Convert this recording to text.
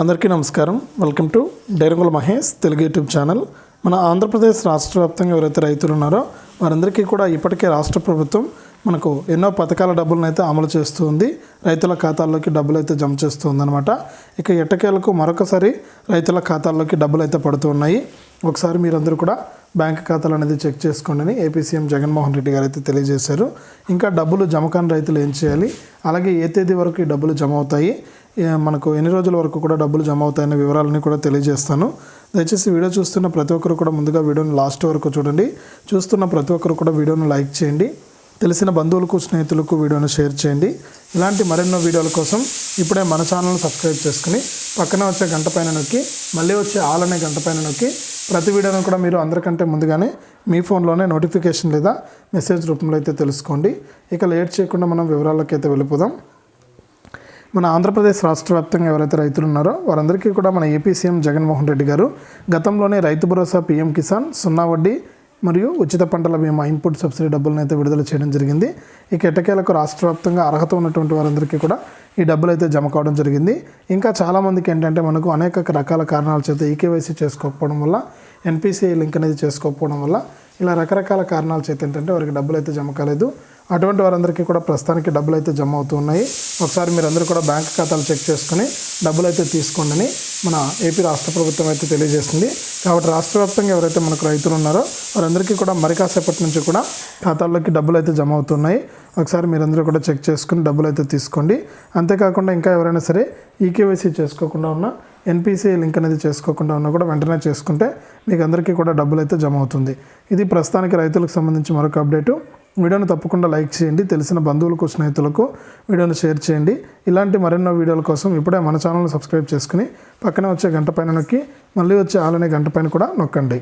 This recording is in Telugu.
అందరికీ నమస్కారం. Welcome to Dairangula Mahesh Telugu YouTube channel. మన ఆంధ్రప్రదేశ్ రాష్ట్ర వ్యాప్తంగా ఎవరైతే రైతులు ఉన్నారో వారందరికీ కూడా ఇప్పటికే రాష్ట్ర ప్రభుత్వం మనకు ఎన్నో పథకాల డబ్బులను అయితే అమలు చేస్తూ ఉంది. రైతుల ఖాతాల్లోకి డబ్బులు అయితే జమ చేస్తూ అనమాట ఇక ఎట్టకేలకు మరొకసారి రైతుల ఖాతాల్లోకి డబ్బులు అయితే పడుతూ ఉన్నాయి. ఒకసారి మీరందరూ కూడా బ్యాంక్ ఖాతాలు అనేది చెక్ చేసుకోండి అని ఏపీ సీఎం జగన్మోహన్ రెడ్డి గారు అయితే తెలియజేశారు. ఇంకా డబ్బులు జమ కాని రైతులు ఏం చేయాలి? అలాగే ఏ తేదీ వరకు ఈ డబ్బులు జమ అవుతాయి? మనకు ఎన్ని రోజుల వరకు కూడా డబ్బులు జమ అవుతాయనే వివరాలని కూడా తెలియజేస్తాను. దయచేసి వీడియో చూస్తున్న ప్రతి ఒక్కరు కూడా ముందుగా వీడియోని లాస్ట్ వరకు చూడండి. చూస్తున్న ప్రతి ఒక్కరు కూడా వీడియోను లైక్ చేయండి. తెలిసిన బంధువులకు స్నేహితులకు వీడియోను షేర్ చేయండి. ఇలాంటి మరెన్నో వీడియోల కోసం ఇప్పుడే మన ఛానల్ను సబ్స్క్రైబ్ చేసుకుని పక్కన వచ్చే గంట పైన నొక్కి మళ్ళీ వచ్చే ఆల్ అనే గంట పైన నొక్కి ప్రతి వీడియోను కూడా మీరు అందరికంటే ముందుగానే మీ ఫోన్లోనే నోటిఫికేషన్ లేదా మెసేజ్ రూపంలో అయితే తెలుసుకోండి. ఇక లేట్ చేయకుండా మనం వివరాల్లోకి అయితే వెళ్ళిపోదాం. మన ఆంధ్రప్రదేశ్ రాష్ట్ర వ్యాప్తంగా ఎవరైతే రైతులు ఉన్నారో వారందరికీ కూడా మన ఏపీ సీఎం జగన్మోహన్ రెడ్డి గారు గతంలోనే రైతు భరోసా పీఎం కిసాన్ సున్నా వడ్డీ మరియు ఉచిత పంటల బీమా ఇన్పుట్ సబ్సిడీ డబ్బులను అయితే విడుదల చేయడం జరిగింది. ఈ ఎట్టకేలకు రాష్ట్ర వ్యాప్తంగా అర్హత ఉన్నటువంటి వారందరికీ కూడా ఈ డబ్బులు అయితే జమ కావడం జరిగింది. ఇంకా చాలామందికి ఏంటంటే మనకు అనేక రకాల కారణాల చేత ఈకేవైసీ చేసుకోకపోవడం వల్ల ఎన్పిసిఐ లింక్ అనేది చేసుకోకపోవడం వల్ల ఇలా రకరకాల కారణాల చేత ఏంటంటే వారికి డబ్బులు అయితే జమ కాలేదు. అటువంటి వారందరికీ కూడా ప్రస్తుతానికి డబ్బులు అయితే జమ అవుతూ ఉన్నాయి. ఒకసారి మీరందరూ కూడా బ్యాంక్ ఖాతాలు చెక్ చేసుకుని డబ్బులు అయితే తీసుకోండి మన ఏపీ రాష్ట్ర ప్రభుత్వం అయితే తెలియజేస్తుంది కాబట్టి రాష్ట్ర వ్యాప్తంగా ఎవరైతే మనకు రైతులు ఉన్నారో వారందరికీ కూడా మరి కాసేపటి నుంచి కూడా ఖాతాల్లోకి డబ్బులు అయితే జమ అవుతున్నాయి ఒకసారి మీరందరూ కూడా చెక్ చేసుకుని డబ్బులు అయితే తీసుకోండి. అంతేకాకుండా ఇంకా ఎవరైనా సరే ఈకేవైసీ చేసుకోకుండా ఉన్నా ఎన్పిసిఐ లింక్ అనేది చేసుకోకుండా ఉన్నా కూడా వెంటనే చేసుకుంటే మీకు అందరికీ కూడా డబ్బులు అయితే జమ అవుతుంది. ఇది ప్రస్తుతానికి రైతులకు సంబంధించి మరొక అప్డేటు. వీడియోని తప్పకుండా లైక్ చేయండి. తెలిసిన బంధువులకు స్నేహితులకు వీడియోని షేర్ చేయండి. ఇలాంటి మరెన్నో వీడియోల కోసం ఇప్పుడే మన ఛానల్ని సబ్స్క్రైబ్ చేసుకుని పక్కనే వచ్చే గంట పైన నొక్కి మళ్ళీ వచ్చే ఆలనే గంట పైన కూడా నొక్కండి.